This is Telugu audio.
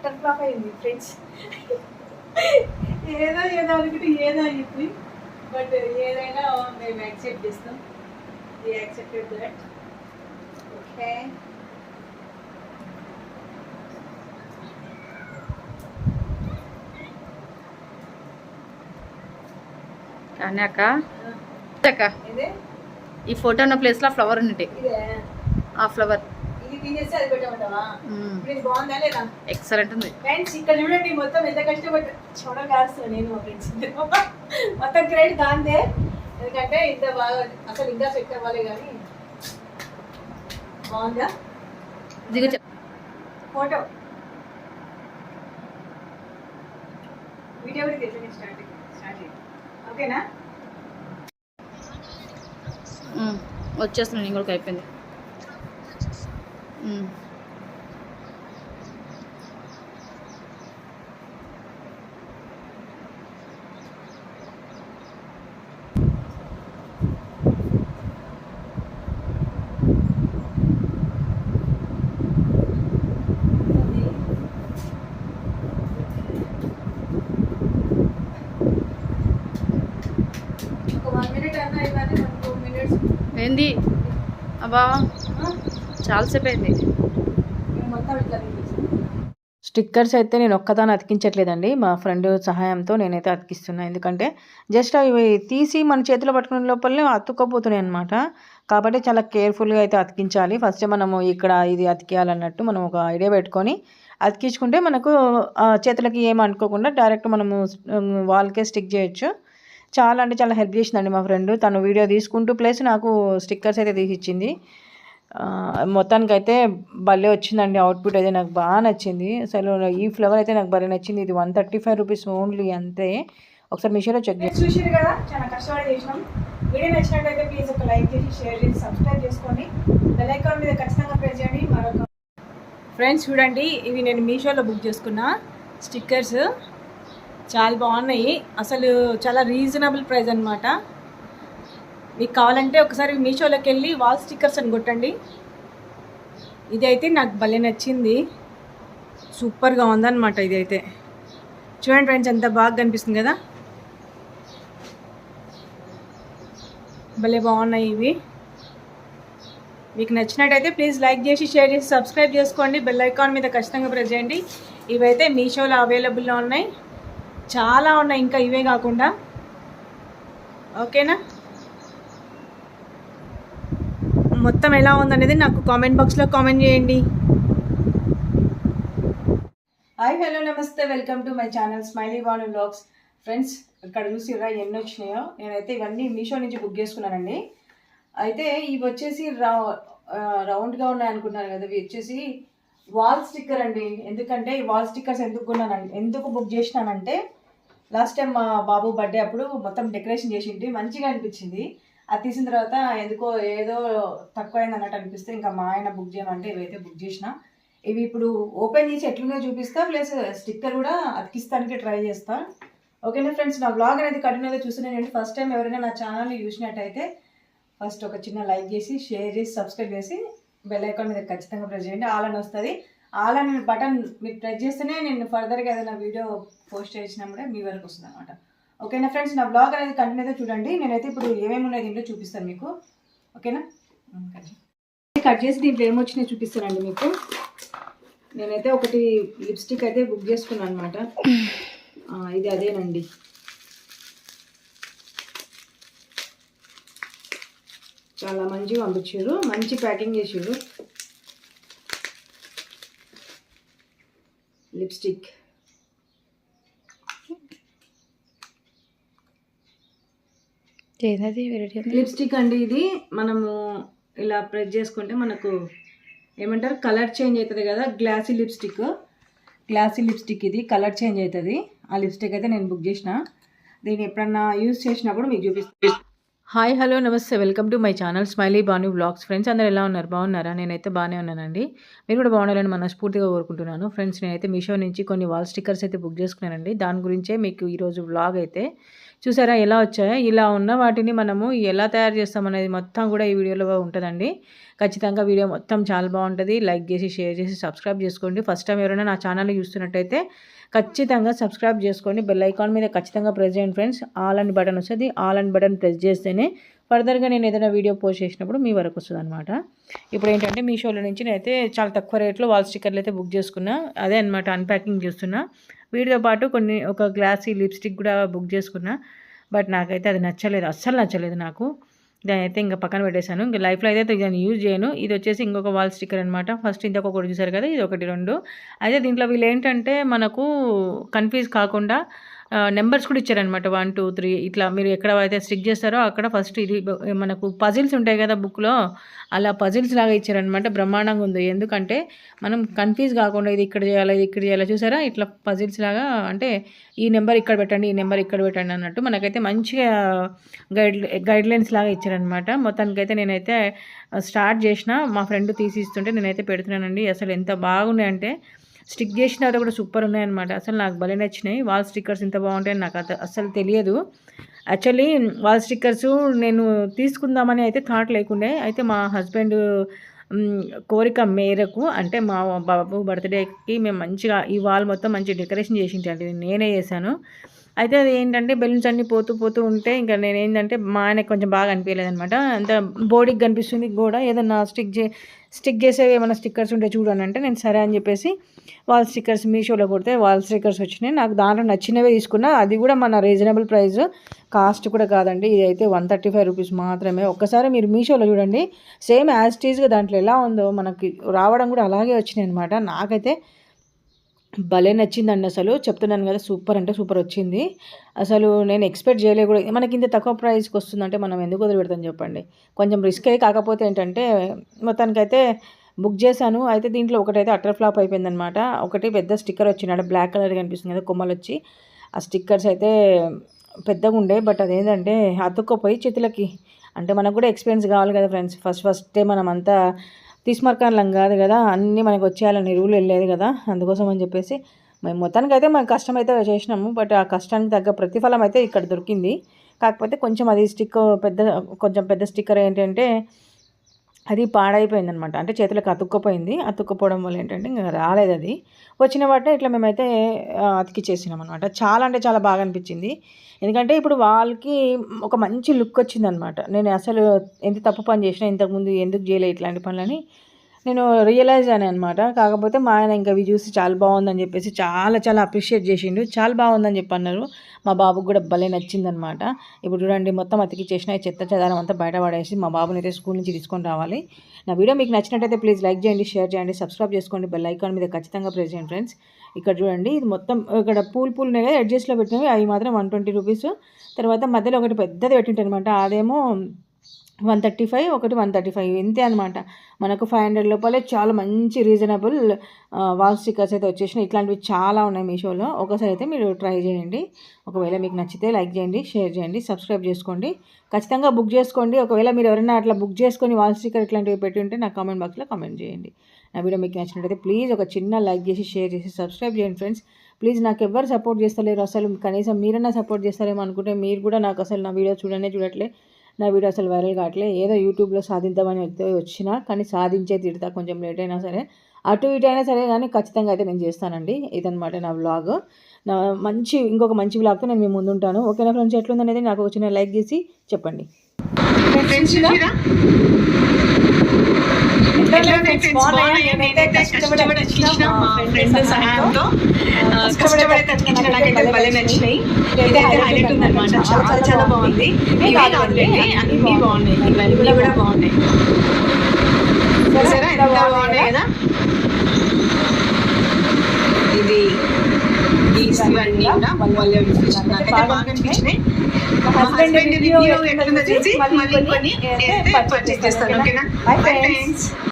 అట్టర్ ఫ్లాప్ అయింది ఫ్రెండ్స్ ఏదో ఏదో అనుకుంటే ఏదో అయింది బట్ ఏదైనా మేము యాక్సెప్ట్ చేస్తాం. We accepted that. Okay. కానీ అక్క? అక్క. ఇదే? ఈ ఫోటో ఉన్న ప్లేస్లో ఫ్లవర్ ఉన్నట్టే ఇదే. ఆ ఫ్లవర్ తీసేసి అది పెట్టమంటావా? ఇప్పుడు ఇది బాగుందా లేదా? ఎక్సలెంట్ ఉంది. ఫ్రెండ్స్ ఇక్కడ చూడండి మొత్తం ఎంత కష్టపడ్డా చూడగాల్సిన నేను ఫ్రెండ్స్ మొత్తం క్రెడిట్ దాందే. ఎందుకంటే ఇంత బాగా అసలు ఇంకా సెట్ అవ్వాలి కానీ బాగుందా? దిగు ఫోటో వీడియో కూడా స్టార్ట్ స్టార్ట్ ఓకేనా వచ్చేస్తున్నాను నేను కూడా అయిపోయింది ఉమ్. ఒక వన్ మినిట్ అన్నా ఇవ్వాలి వన్ టూ మినిట్స్ ఏంది అబ్బా చాలాసేపు అయింది. స్టిక్కర్స్ అయితే నేను ఒక్కదాన్ని అతికించట్లేదండి. మా ఫ్రెండ్ సహాయంతో నేనైతే అతికిస్తున్నా. ఎందుకంటే జస్ట్ అవి తీసి మన చేతిలో పట్టుకునే లోపలనే అతుక్కపోతున్నాయి అనమాట కాబట్టి చాలా కేర్ఫుల్గా అయితే అతికించాలి. ఫస్ట్ మనము ఇక్కడ ఇది అతికేయాలన్నట్టు మనం ఒక ఐడియా పెట్టుకొని అతికించుకుంటే మనకు ఆ, చేతులకి ఏం అనుకోకుండా డైరెక్ట్ మనము వాల్కే స్టిక్ చేయొచ్చు. చాలా అంటే చాలా హెల్ప్ చేసిందండి మా ఫ్రెండ్. తను వీడియో తీసుకుంటూ ప్లస్ నాకు స్టిక్కర్స్ అయితే తీసి ఇచ్చింది మొత్తానికైతే భలే వచ్చిందండి అవుట్పుట్ అయితే నాకు బాగా నచ్చింది. అసలు ఈ ఫ్లవర్ అయితే నాకు భలే నచ్చింది. ఇది one thirty five rupees only అంతే. ఒకసారి మీషోలో చెక్ చేసి చూసారు కదా చాలా కష్టపడి చేసినాం. వీడియో నచ్చినట్లయితే ప్లీజ్ ఒక లైక్ చేసి షేర్ చేసి సబ్స్క్రైబ్ చేసుకోండి. బెల్ ఐకాన్ మీద ఖచ్చితంగా ప్రెస్ చేయండి. మరొక ఫ్రెండ్స్ చూడండి ఇవి నేను మీషోలో బుక్ చేసుకున్న స్టిక్కర్స్ చాలా బాగున్నాయి. అసలు చాలా రీజనబుల్ ప్రైస్ అనమాట మీకు కావాలంటే ఒకసారి మీషోలోకి వెళ్ళి వాల్ స్టిక్కర్స్ అని కొట్టండి. ఇది అయితే నాకు భలే నచ్చింది. సూపర్గా ఉందన్నమాట ఇది అయితే చూడండి ఫ్రెండ్స్ ఎంత బాగా కనిపిస్తుంది కదా. భలే బాగున్నాయి ఇవి. మీకు నచ్చినట్టయితే ప్లీజ్ లైక్ చేసి షేర్ చేసి సబ్స్క్రైబ్ చేసుకోండి. బెల్ ఐకాన్ మీద ఖచ్చితంగా ప్రెస్ చేయండి. ఇవైతే మీషోలో అవైలబుల్లో ఉన్నాయి. చాలా ఉన్నాయి ఇంకా ఇవే కాకుండా. ఓకేనా? మొత్తం ఎలా ఉందనేది నాకు కామెంట్ బాక్స్లో కామెంట్ చేయండి. హాయ్ హలో నమస్తే. Welcome to my channel Smiley Van Vlogs friends ఇక్కడ చూసిర్రా ఎన్ని వచ్చినాయో? నేనైతే ఇవన్నీ మీషో నుంచి బుక్ చేసుకున్నానండి. అయితే ఇవి వచ్చేసి రౌ రౌండ్గా ఉన్నాయి అనుకుంటున్నారు కదా ఇవి వచ్చేసి వాల్ స్టిక్కర్ అండి. ఎందుకంటే ఈ వాల్ స్టిక్కర్స్ ఎందుకు కొన్నానండి ఎందుకు బుక్ చేసినానంటే లాస్ట్ టైం మా బాబు బర్త్డే అప్పుడు మొత్తం డెకరేషన్ చేసింది మంచిగా అనిపించింది. అది తీసిన తర్వాత ఎందుకో ఏదో తక్కువైంది అన్నట్టు అనిపిస్తే ఇంకా మా ఆయన బుక్ చేయమంటే ఇవైతే బుక్ చేసిన ఇవి ఇప్పుడు ఓపెన్ చేసి ఎట్లున్నా చూపిస్తా ప్లస్ స్టిక్కర్ కూడా అతికిస్తానికి ట్రై చేస్తా. ఓకేనా ఫ్రెండ్స్ నా బ్లాగ్ అనేది కంటిన్యూగా చూస్తున్నానంటే ఫస్ట్ టైం ఎవరైనా నా ఛానల్ని చూసినట్టయితే ఫస్ట్ ఒక చిన్న లైక్ చేసి షేర్ చేసి సబ్స్క్రైబ్ చేసి బెల్ ఐకాన్ మీద ఖచ్చితంగా ప్రెస్ చేయండి. ఆల్ అని వస్తుంది. ఆల్ అని బటన్ మీరు ప్రెస్ చేస్తేనే నేను ఫర్దర్గా ఏదైనా వీడియో పోస్ట్ చేసినప్పుడే మీ వరకు వస్తుంది అనమాట ఓకేనా ఫ్రెండ్స్ నా బ్లాగ్ అనేది కంటిన్యూగా చూడండి. నేనైతే ఇప్పుడు ఏమేమి ఉన్నాయి దీంట్లో చూపిస్తాను మీకు. ఓకేనా? కట్ చేసి దీంట్లో ఏమొచ్చినాయి చూపిస్తానండి మీకు. నేనైతే ఒకటి లిప్స్టిక్ అయితే బుక్ చేసుకున్నాను అనమాట ఇది అదేనండి. చాలా మంచిగా పంపించారు. మంచి ప్యాకింగ్ చేసారు లిప్స్టిక్. లిప్స్టిక్ అండి ఇది. మనము ఇలా ప్రెస్ చేసుకుంటే మనకు ఏమంటారు? కలర్ చేంజ్ అవుతుంది కదా గ్లాసీ లిప్స్టిక్. గ్లాసీ లిప్స్టిక్ ఇది కలర్ చేంజ్ అవుతుంది. ఆ లిప్స్టిక్ అయితే నేను బుక్ చేసిన. దీన్ని ఎప్పుడన్నా యూజ్ చేసినప్పుడు మీకు చూపిస్తాను హాయ్ హలో నమస్తే. Welcome to my channel smiley Banu blogs friends అందరు ఎలా ఉన్నారు? బాగున్నారా? నేనైతే బాగానే ఉన్నానండి. మీరు కూడా బాగుండాలని మనస్ఫూర్తిగా కోరుకుంటున్నాను. ఫ్రెండ్స్ నేనైతే మీషో నుంచి కొన్ని వాల్ స్టిక్కర్స్ అయితే బుక్ చేసుకున్నానండి. దాని గురించే మీకు ఈరోజు వ్లాగ్ అయితే చూసారా ఎలా వచ్చాయో? ఇలా ఉన్న వాటిని మనము ఎలా తయారు చేస్తామనేది మొత్తం కూడా ఈ వీడియోలో ఉంటుందండి. ఖచ్చితంగా వీడియో మొత్తం చాలా బాగుంటుంది. లైక్ చేసి షేర్ చేసి సబ్స్క్రైబ్ చేసుకోండి. ఫస్ట్ టైం ఎవరైనా నా ఛానల్ చూస్తున్నట్టయితే ఖచ్చితంగా సబ్స్క్రైబ్ చేసుకోండి బెల్ ఐకాన్ మీద ఖచ్చితంగా ప్రెస్ చేయండి ఫ్రెండ్స్. ఆల్ అండ్ బటన్ వస్తుంది. ఆల్ అండ్ బటన్ ప్రెస్ చేస్తేనే ఫర్దర్గా నేను ఏదైనా వీడియో పోస్ట్ చేసినప్పుడు మీ వరకు వస్తుంది అనమాట ఇప్పుడు ఏంటంటే మీషోలో నుంచి నేనైతే చాలా తక్కువ రేట్లో వాల్ స్టిక్కర్లు అయితే బుక్ చేసుకున్నా. అదే అనమాట అన్ప్యాకింగ్ చేస్తున్నా. వీటితో పాటు కొన్ని ఒక గ్లాస్ లిప్స్టిక్ కూడా బుక్ చేసుకున్నా. బట్ నాకైతే అది నచ్చలేదు అస్సలు నచ్చలేదు నాకు. దాని అయితే ఇంకా పక్కన పెట్టేశాను. ఇంకా లైఫ్లో అయితే దాన్ని యూజ్ చేయను. ఇది వచ్చేసి ఇంకొక వాల్ స్టిక్కర్ అనమాట ఫస్ట్ ఇంత ఒకటి చూసారు కదా ఇది ఒకటి రెండు. అయితే దీంట్లో వీళ్ళు ఏంటంటే మనకు కన్ఫ్యూజ్ కాకుండా నెంబర్స్ కూడా ఇచ్చారనమాట వన్ టూ త్రీ ఇట్లా మీరు ఎక్కడ అయితే స్టిక్ చేస్తారో అక్కడ ఫస్ట్ ఇది మనకు పజిల్స్ ఉంటాయి కదా బుక్లో అలా పజిల్స్ లాగా ఇచ్చారనమాట బ్రహ్మాండంగా ఉంది. ఎందుకంటే మనం కన్ఫ్యూజ్ కాకుండా ఇది ఇక్కడ చేయాలి ఇది ఇక్కడ చేయాలి చూసారా? ఇట్లా పజిల్స్ లాగా అంటే ఈ నెంబర్ ఇక్కడ పెట్టండి ఈ నెంబర్ ఇక్కడ పెట్టండి అన్నట్టు మనకైతే మంచిగా గైడ్ గైడ్ లైన్స్ లాగా ఇచ్చారనమాట మొత్తానికైతే నేనైతే స్టార్ట్ చేసిన మా ఫ్రెండ్ తీసి ఇస్తుంటే నేనైతే పెడుతున్నానండి. అసలు ఎంత బాగున్నాయంటే స్టిక్ చేసిన తర్వాత కూడా సూపర్ ఉన్నాయన్నమాట. అసలు నాకు భలే నచ్చినాయి. వాల్ స్టిక్కర్స్ ఇంత బాగుంటాయని నాకు అసలు తెలియదు. యాక్చువల్లీ వాల్ స్టిక్కర్స్ నేను తీసుకుందామని అయితే థాట్ లేకుండే. అయితే మా హస్బెండ్ కోరిక మేరకు అంటే మా బాబు బర్త్డేకి మేము మంచిగా ఈ వాల్ మొత్తం మంచి డెకరేషన్ చేసింటండి నేనే చేశాను. అయితే అది ఏంటంటే బెలూన్స్ అన్నీ పోతూ పోతూ ఉంటే ఇంకా నేను ఏంటంటే మా ఆయనకు కొంచెం బాగా అనిపించలేదు అనమాట అంత బోడీకి కనిపిస్తుంది కూడా. ఏదన్నా స్టిక్ చే స్టిక్ చేసేవి ఏమైనా స్టిక్కర్స్ ఉంటే చూడండి అంటే నేను సరే అని చెప్పేసి వాల్ స్టిక్కర్స్ మీషోలో కొడితే వాల్ స్టిక్కర్స్ వచ్చినాయి. నాకు దాంట్లో నచ్చినవే తీసుకున్నా. అది కూడా మన రీజనబుల్ ప్రైస్. కాస్ట్ కూడా కాదండి. ఇది అయితే వన్ థర్టీ ఫైవ్ రూపీస్ మాత్రమే. ఒక్కసారి మీరు మీషోలో చూడండి. సేమ్ యాజ్ టీజ్గా దాంట్లో ఎలా ఉందో మనకి రావడం కూడా అలాగే వచ్చినాయి అనమాట నాకైతే భలే నచ్చిందండి అసలు. చెప్తున్నాను కదా సూపర్ అంటే సూపర్ వచ్చింది. అసలు నేను ఎక్స్పెక్ట్ చేయలే కూడా. మనకి ఇంత తక్కువ ప్రైస్కి వస్తుందంటే మనం ఎందుకు వదిలిపెడతాం చెప్పండి. కొంచెం రిస్క్ అయ్యి కాకపోతే ఏంటంటే మొత్తానికైతే బుక్ చేశాను. అయితే దీంట్లో ఒకటైతే అటర్ ఫ్లాప్ అయిపోయిందనమాట ఒకటి పెద్ద స్టిక్కర్ వచ్చింది. బ్లాక్ కలర్ కనిపిస్తుంది కదా కొమ్మలు వచ్చి. ఆ స్టిక్కర్స్ అయితే పెద్దగా ఉండే. బట్ అదేంటంటే అతుక్కపోయి చేతులకి. అంటే మనకు కూడా ఎక్స్పీరియన్స్ కావాలి కదా ఫ్రెండ్స్ ఫస్ట్ ఫస్టే మనం అంతా తీసుమరకాలం కాదు కదా అన్నీ మనకు వచ్చేయాలని రూల్ వెళ్ళేది కదా అందుకోసం అని చెప్పేసి మేము మొత్తానికి అయితే మేము కష్టం అయితే చేసినాము బట్ ఆ కష్టానికి తగ్గ ప్రతిఫలం అయితే ఇక్కడ దొరికింది. కాకపోతే కొంచెం అది స్టిక్ పెద్ద కొంచెం పెద్ద స్టిక్కర్ ఏంటంటే అది పాడైపోయింది అనమాట అంటే చేతులకు అతుక్కపోయింది. అతుక్కపోవడం వల్ల ఏంటంటే ఇంకా రాలేదు అది. వచ్చిన వాటిని ఇట్లా మేమైతే అతికిచ్చేసినాం అనమాట చాలా అంటే చాలా బాగా అనిపించింది. ఎందుకంటే ఇప్పుడు వాళ్ళకి ఒక మంచి లుక్ వచ్చిందనమాట. నేను అసలు ఎంత తప్పు పని చేసినా ఇంతకుముందు ఎందుకు చేయలే ఇట్లాంటి పనులని నేను రియలైజ్ అయ్యాను అనమాట కాకపోతే మా ఆయన ఇంకా ఇవి చూసి చాలా బాగుందని చెప్పేసి చాలా చాలా అప్రిషియేట్ చేసిండు. చాలా బాగుందని చెప్పి అన్నారు. మా బాబుకి కూడా భలే నచ్చిందనమాట ఇప్పుడు చూడండి మొత్తం అతికి చేసిన చెత్త చెదారం అంతా బయట పడేసి మా బాబుని అయితే స్కూల్ నుంచి తీసుకొని రావాలి. నా వీడియో మీకు నచ్చినట్టయితే ప్లీజ్ లైక్ చేయండి షేర్ చేయండి సబ్స్క్రైబ్ చేసుకోండి. బెల్ ఐకాన్ మీద ఖచ్చితంగా ప్రెస్ చేయండి ఫ్రెండ్స్ ఇక్కడ చూడండి ఇది మొత్తం ఇక్కడ పూల్ పూల్ ఉన్నాయి కదా అడ్జస్ట్లో పెట్టినవి. అవి మాత్రం వన్ ట్వంటీ రూపీస్ తర్వాత మధ్యలో ఒకటి పెద్దది పెట్టింటారనమాట అదేమో వన్ థర్టీ ఫైవ్ ఒకటి వన్ థర్టీ ఫైవ్ ఇంతే అనమాట మనకు ఫైవ్ హండ్రెడ్ లోపలే చాలా మంచి రీజనబుల్ వాల్ స్టిక్కర్స్ అయితే వచ్చేసినాయి. ఇట్లాంటివి చాలా ఉన్నాయి మీషోలో. ఒకసారి అయితే మీరు ట్రై చేయండి. ఒకవేళ మీకు నచ్చితే లైక్ చేయండి షేర్ చేయండి సబ్స్క్రైబ్ చేసుకోండి. ఖచ్చితంగా బుక్ చేసుకోండి. ఒకవేళ మీరు ఎవరైనా అట్లా బుక్ చేసుకొని వాల్ స్టిక్కర్ ఇట్లాంటివి పెట్టి ఉంటే నాకు కామెంట్ బాక్స్లో కామెంట్ చేయండి. నా వీడియో మీకు నచ్చినట్టయితే ప్లీజ్ ఒక చిన్న లైక్ చేసి షేర్ చేసి సబ్స్క్రైబ్ చేయండి ఫ్రెండ్స్ ప్లీజ్ నాకు ఎవరు సపోర్ట్ చేస్తలేరు అసలు. కనీసం మీరైనా సపోర్ట్ చేస్తారేమో అనుకుంటే మీరు కూడా నాకు అసలు నా వీడియో చూడనే చూడట్లే. నా వీడియో అసలు వైరల్ కావట్లే. ఏదో యూట్యూబ్లో సాధిద్దామని అయితే వచ్చినా కానీ సాధించే తిడతా కొంచెం లేట్ అయినా సరే. అటు ఇటు అయినా సరే కానీ ఖచ్చితంగా అయితే నేను చేస్తానండి ఇదనమాట నా వ్లాగ్ నా మంచి ఇంకొక మంచి వ్లాగ్తో నేను మీ ముందు ఉంటాను ఓకేనా ఫ్రెండ్స్? ఎట్లుంది అనేది నాకు ఒక చిన్న లైక్ చేసి చెప్పండి. చాలా చాలా బాగుంది ఇవే అన్నీ బాగున్నాయి ఇవన్నీ కూడా బాగున్నాయి చూసారా ఎంత బాగున్నాయి కదా ఇది ఇవన్నీ కూడా వాళ్ళు అనిపించినాయి. నాకైతే బాగా అనిపించినాయి మా హస్బెండ్ రివ్యూ ఎట్లుందో చూసి మళ్ళీ కొన్ని నేనైతే పర్చేస్ చేస్తాను ఓకేనా బై ఫ్రెండ్స్